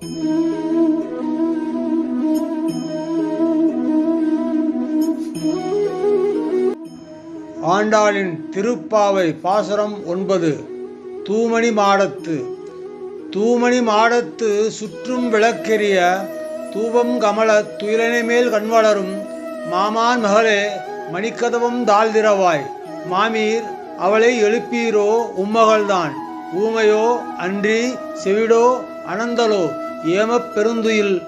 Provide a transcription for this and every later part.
ஆண்டாளின் திருப்பாவை பாசுரம் ஒன்பது தூமணி மாடத்து. தூமணி மாடத்து சுற்றும் விளக்கெரிய தூபம் கமல துயிலனை மேல் கண்வளரும் மாமான் மகளே மணிக்கதவம் தாழ்திரவாய் மாமீர் அவளை எழுப்பீரோ உம்மகள்தான். ஊமையோ அன்றி செவிடோ அனந்தலோ. ஏமப் பெருந்துயில்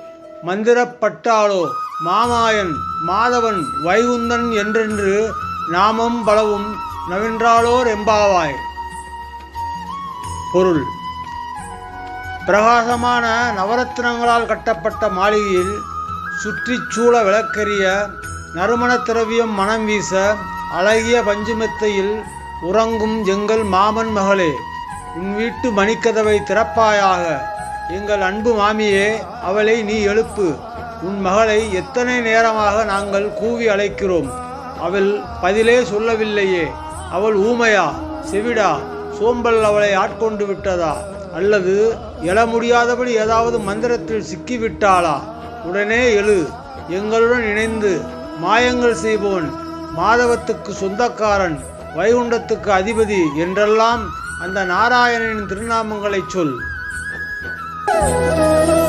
மந்திரப்பட்டாளோ? மாமாயன் மாதவன் வைகுந்தன் என்றென்று நாமம் பலவும் நவின்றாளோர் எம்பாவாய் பொருள். பிரகாசமான நவரத்தினங்களால் கட்டப்பட்ட மாளிகையில் சுற்றிச் சூழ நறுமண திரவியம் மனம் வீச அழகிய பஞ்சுமெத்தையில் உறங்கும் எங்கள் மாமன் மகளே உன் வீட்டு மணிக்கதவை திறப்பாயாக. எங்கள் அன்பு மாமியே அவளை நீ எழுப்பு. உன் மகளை எத்தனை நேரமாக நாங்கள் கூவி அழைக்கிறோம். அவள் பதிலே சொல்லவில்லையே. அவள் ஊமையா செவிடா சோம்பல் அவளை ஆட்கொண்டு விட்டதா? அல்லது எழ முடியாதபடி ஏதாவது மந்திரத்தில் சிக்கிவிட்டாளா? உடனே எழு. எங்களுடன் இணைந்து மாயங்கள் செய்பவன் மாதவத்துக்கு சொந்தக்காரன் வைகுண்டத்துக்கு அதிபதி என்றெல்லாம் அந்த நாராயணனின் திருநாமங்களைச் சொல். 啊。